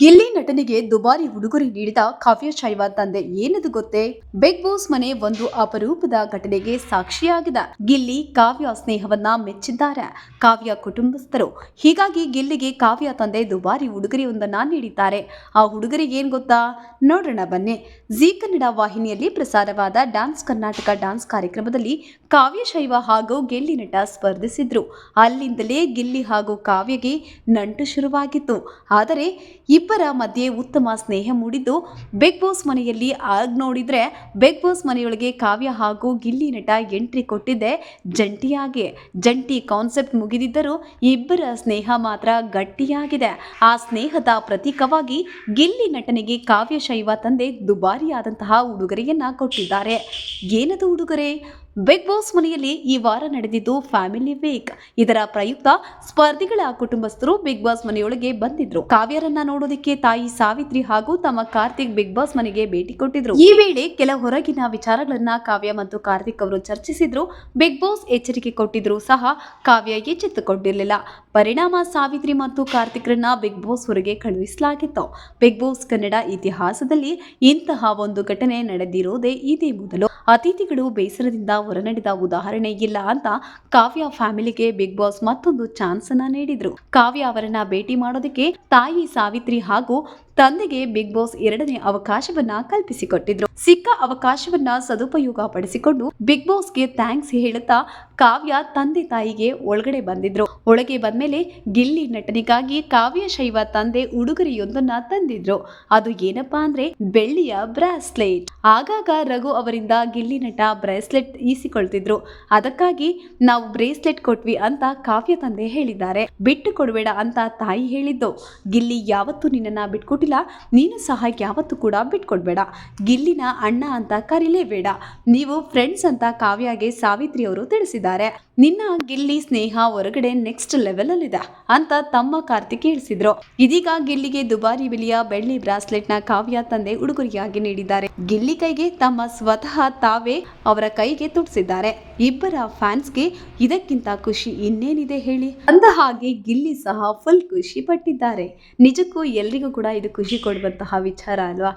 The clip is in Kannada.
ಗಿಲ್ಲಿ ನಟನಿಗೆ ದುಬಾರಿ ಉಡುಗೊರೆ ನೀಡಿದ ಕಾವ್ಯ ಶೈವ ತಂದೆ ಏನದು ಗೊತ್ತೇ? ಬಿಗ್ ಬಾಸ್ ಮನೆ ಒಂದು ಅಪರೂಪದ ಘಟನೆಗೆ ಸಾಕ್ಷಿಯಾಗಿದೆ. ಗಿಲ್ಲಿ ಕಾವ್ಯ ಸ್ನೇಹವನ್ನ ಮೆಚ್ಚಿದ್ದಾರೆ. ಕಾವ್ಯ ಕುಟುಂಬಸ್ಥರು ಹೀಗಾಗಿ ಗಿಲ್ಲಿಗೆ ಕಾವ್ಯ ತಂದೆ ದುಬಾರಿ ಉಡುಗೊರೆಯೊಂದನ್ನ ನೀಡಿದ್ದಾರೆ. ಆ ಉಡುಗೊರೆ ಏನ್ ಗೊತ್ತಾ? ನೋಡೋಣ ಬನ್ನಿ. ಜೀ ಕನ್ನಡ ವಾಹಿನಿಯಲ್ಲಿ ಪ್ರಸಾರವಾದ ಡ್ಯಾನ್ಸ್ ಕರ್ನಾಟಕ ಡ್ಯಾನ್ಸ್ ಕಾರ್ಯಕ್ರಮದಲ್ಲಿ ಕಾವ್ಯ ಶೈವ ಹಾಗೂ ಗಿಲ್ಲಿ ನಟ ಸ್ಪರ್ಧಿಸಿದ್ರು. ಅಲ್ಲಿಂದಲೇ ಗಿಲ್ಲಿ ಹಾಗೂ ಕಾವ್ಯಗೆ ನಂಟು ಶುರುವಾಗಿತ್ತು. ಆದರೆ ಇಬ್ಬರ ಮಧ್ಯೆ ಉತ್ತಮ ಸ್ನೇಹ ಮೂಡಿದ್ದು, ಬಿಗ್ ಬಾಸ್ ಮನೆಯಲ್ಲಿ ಆಗ ನೋಡಿದ್ರೆ ಬಿಗ್ ಬಾಸ್ ಮನೆಯೊಳಗೆ ಕಾವ್ಯ ಹಾಗೂ ಗಿಲ್ಲಿ ನಟ ಎಂಟ್ರಿ ಕೊಟ್ಟಿದ್ದೆ ಜಂಟಿಯಾಗಿ. ಜಂಟಿ ಕಾನ್ಸೆಪ್ಟ್ ಮುಗಿದಿದ್ದರೂ ಇಬ್ಬರ ಸ್ನೇಹ ಮಾತ್ರ ಗಟ್ಟಿಯಾಗಿದೆ. ಆ ಸ್ನೇಹದ ಪ್ರತೀಕವಾಗಿ ಗಿಲ್ಲಿ ನಟನಿಗೆ ಕಾವ್ಯಶೈವ ತಂದೆ ದುಬಾರಿಯಾದಂತಹ ಉಡುಗೊರೆಯನ್ನ ಕೊಟ್ಟಿದ್ದಾರೆ. ಏನದು ಉಡುಗೊರೆ? ಬಿಗ್ ಬಾಸ್ ಮನೆಯಲ್ಲಿ ಈ ವಾರ ನಡೆದಿದ್ದು ಫ್ಯಾಮಿಲಿ ವೀಕ್ ಇದರ ಪ್ರಯುಕ್ತ ಸ್ಪರ್ಧಿಗಳ ಕುಟುಂಬಸ್ಥರು ಬಿಗ್ ಬಾಸ್ ಮನೆಯೊಳಗೆ ಬಂದಿದ್ರು. ಕಾವ್ಯರನ್ನ ನೋಡೋದಕ್ಕೆ ತಾಯಿ ಸಾವಿತ್ರಿ ಹಾಗೂ ತಮ್ಮ ಕಾರ್ತಿಕ್ ಬಿಗ್ ಬಾಸ್ ಮನೆಗೆ ಭೇಟಿ ಕೊಟ್ಟಿದ್ರು. ಈ ವೇಳೆ ಕೆಲ ಹೊರಗಿನ ವಿಚಾರಗಳನ್ನ ಕಾವ್ಯ ಮತ್ತು ಕಾರ್ತಿಕ್ ಅವರು ಚರ್ಚಿಸಿದ್ರು. ಬಿಗ್ ಬಾಸ್ ಎಚ್ಚರಿಕೆ ಕೊಟ್ಟಿದ್ರು ಸಹ ಕಾವ್ಯ ಎಚ್ಚೆತ್ತುಕೊಂಡಿರಲಿಲ್ಲ. ಪರಿಣಾಮ ಸಾವಿತ್ರಿ ಮತ್ತು ಕಾರ್ತಿಕ್ರನ್ನ ಬಿಗ್ ಬಾಸ್ ಹೊರಗೆ ಕಳುಹಿಸಲಾಗಿತ್ತು. ಬಿಗ್ ಬಾಸ್ ಕನ್ನಡ ಇತಿಹಾಸದಲ್ಲಿ ಇಂತಹ ಒಂದು ಘಟನೆ ನಡೆದಿರೋದೇ ಇದೇ ಮೊದಲು. ಅತಿಥಿಗಳು ಬೇಸರದಿಂದ ಹೊರನಡೆದ ಉದಾಹರಣೆ ಇಲ್ಲ ಅಂತ ಕಾವ್ಯ ಫ್ಯಾಮಿಲಿಗೆ ಬಿಗ್ ಬಾಸ್ ಮತ್ತೊಂದು ಚಾನ್ಸ್ ಅನ್ನ ನೀಡಿದ್ರು. ಕಾವ್ಯ ಅವರನ್ನ ಭೇಟಿ ಮಾಡೋದಕ್ಕೆ ತಾಯಿ ಸಾವಿತ್ರಿ ಹಾಗೂ ತಂದೆಗೆ ಬಿಗ್ ಬಾಸ್ ಎರಡನೇ ಅವಕಾಶವನ್ನ ಕಲ್ಪಿಸಿಕೊಟ್ಟಿದ್ರು. ಸಿಕ್ಕ ಅವಕಾಶವನ್ನ ಸದುಪಯೋಗ ಪಡಿಸಿಕೊಂಡು ಬಿಗ್ ಬಾಸ್ಗೆ ಥ್ಯಾಂಕ್ಸ್ ಹೇಳುತ್ತಾ ಕಾವ್ಯ ತಂದೆ ತಾಯಿಗೆ ಒಳಗಡೆ ಬಂದಿದ್ರು. ಒಳಗೆ ಬಂದ್ಮೇಲೆ ಗಿಲ್ಲಿ ನಟನಿಗಾಗಿ ಕಾವ್ಯ ಶೈವ ತಂದೆ ಉಡುಗೊರೆಯೊಂದನ್ನ ತಂದಿದ್ರು. ಅದು ಏನಪ್ಪಾ ಅಂದ್ರೆ ಬೆಳ್ಳಿಯ ಬ್ರಾಸ್ಲೆಟ್. ಆಗಾಗ ರಘು ಅವರಿಂದ ಗಿಲ್ಲಿ ನಟ ಬ್ರೇಸ್ಲೆಟ್ ಈಸಿಕೊಳ್ತಿದ್ರು. ಅದಕ್ಕಾಗಿ ನಾವು ಬ್ರೇಸ್ಲೆಟ್ ಕೊಟ್ವಿ ಅಂತ ಕಾವ್ಯ ತಂದೆ ಹೇಳಿದ್ದಾರೆ. ಬಿಟ್ಟು ಕೊಡಬೇಡ ಅಂತ ತಾಯಿ ಹೇಳಿದ್ದು. ಗಿಲ್ಲಿ ಯಾವತ್ತೂ ನಿನ್ನನ್ನ ಬಿಟ್ಕೊಟ್ಟಿಲ್ಲ ನೀನು ಸಹ ಯಾವತ್ತೂ ಕೂಡ ಬಿಟ್ಕೊಡ್ಬೇಡ. ಗಿಲ್ಲಿನ ಅಣ್ಣ ಅಂತ ಕರಿಲೇಬೇಡ. ನೀವು ಫ್ರೆಂಡ್ಸ್ ಅಂತ ಕಾವ್ಯಗೆ ಸಾವಿತ್ರಿ ಅವರು ತಿಳಿಸಿದ್ದಾರೆ. ನಿನ್ನ ಗಿಲ್ಲಿ ಸ್ನೇಹ ಹೊರಗಡೆ ನೆಕ್ಸ್ಟ್ ಲೆವೆಲ್ ಅಲ್ಲಿದೆ ಅಂತ ತಮ್ಮ ಕಾರ್ತಿಕ್ ಹೇಳಿಸಿದ್ರು. ಇದೀಗ ಗಿಲ್ಲಿಗೆ ದುಬಾರಿ ಬೆಲೆಯ ಬೆಳ್ಳಿ ಬ್ರಾಸ್ಲೆಟ್ನ ಕಾವ್ಯ ತಂದೆ ಉಡುಗೊರೆಯಾಗಿ ನೀಡಿದ್ದಾರೆ. ಗಿಲ್ಲಿ ಕೈಗೆ ತಮ್ಮ ಸ್ವತಃ ತಾವೇ ಅವರ ಕೈಗೆ ತುಡಿಸಿದ್ದಾರೆ. ಇಬ್ಬರ ಫ್ಯಾನ್ಸ್ಗೆ ಇದಕ್ಕಿಂತ ಖುಷಿ ಇನ್ನೇನಿದೆ ಹೇಳಿ? ಅಂದ ಹಾಗೆ ಗಿಲ್ಲಿ ಸಹ ಫುಲ್ ಖುಷಿ ಪಟ್ಟಿದ್ದಾರೆ. ನಿಜಕ್ಕೂ ಎಲ್ರಿಗೂ ಕೂಡ ಇದು ಖುಷಿ ಕೊಡುವಂತಹ ವಿಚಾರ ಅಲ್ವಾ?